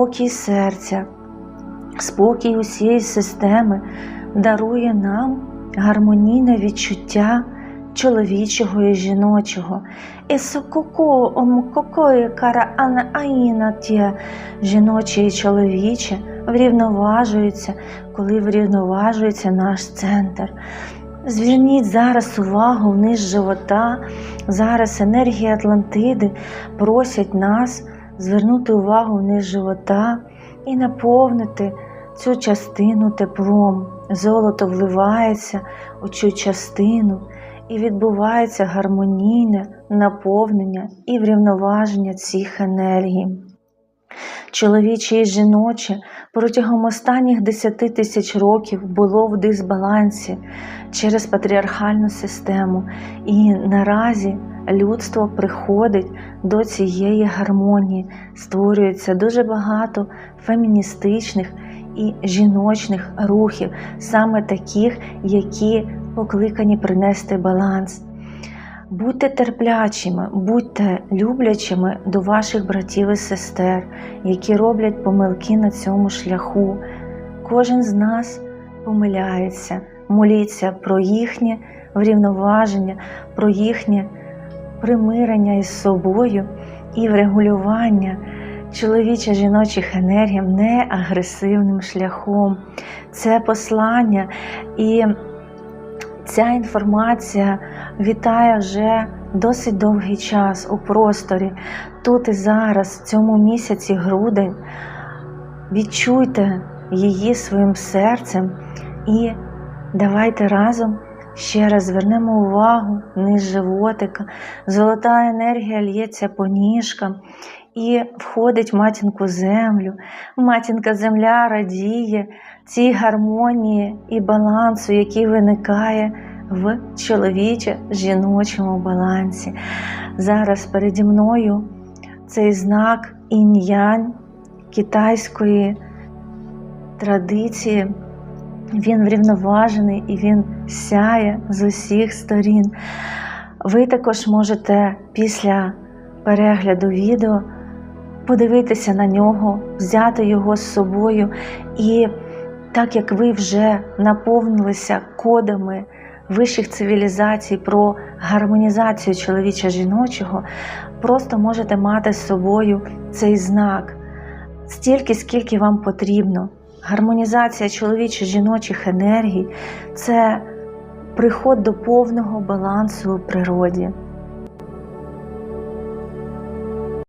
спокій серця, спокій усієї системи дарує нам гармонійне відчуття чоловічого і жіночого. І сококо омкокої кара ана аїна тє жіноче і чоловіче врівноважуються, коли врівноважується наш центр. Зверніть зараз увагу вниз живота. Зараз енергії Атлантиди просять нас звернути увагу вниз живота і наповнити цю частину теплом. Золото вливається у цю частину і відбувається гармонійне наповнення і врівноваження цих енергій. Чоловіче і жіноче протягом останніх 10 тисяч років було в дисбалансі через патріархальну систему, і наразі людство приходить до цієї гармонії, створюється дуже багато феміністичних і жіночних рухів, саме таких, які покликані принести баланс. Будьте терплячими, будьте люблячими до ваших братів і сестер, які роблять помилки на цьому шляху. Кожен з нас помиляється, моліться про їхнє врівноваження, про їхнє примирення із собою і врегулювання чоловічо жіночих енергій не агресивним шляхом. Це послання і ця інформація вітає вже досить довгий час у просторі. Тут і зараз, в цьому місяці грудень, відчуйте її своїм серцем і давайте разом ще раз звернемо увагу низ животика. Золота енергія л'ється по ніжкам і входить в матінку землю. Матінка земля радіє цій гармонії і балансу, який виникає в чоловічо-жіночому балансі. Зараз переді мною цей знак інь-янь китайської традиції. Він врівноважений і він сяє з усіх сторін. Ви також можете після перегляду відео подивитися на нього, взяти його з собою. І так як ви вже наповнилися кодами вищих цивілізацій про гармонізацію чоловічо-жіночого, просто можете мати з собою цей знак стільки, скільки вам потрібно. Гармонізація чоловічих жіночих енергій це приход до повного балансу у природі.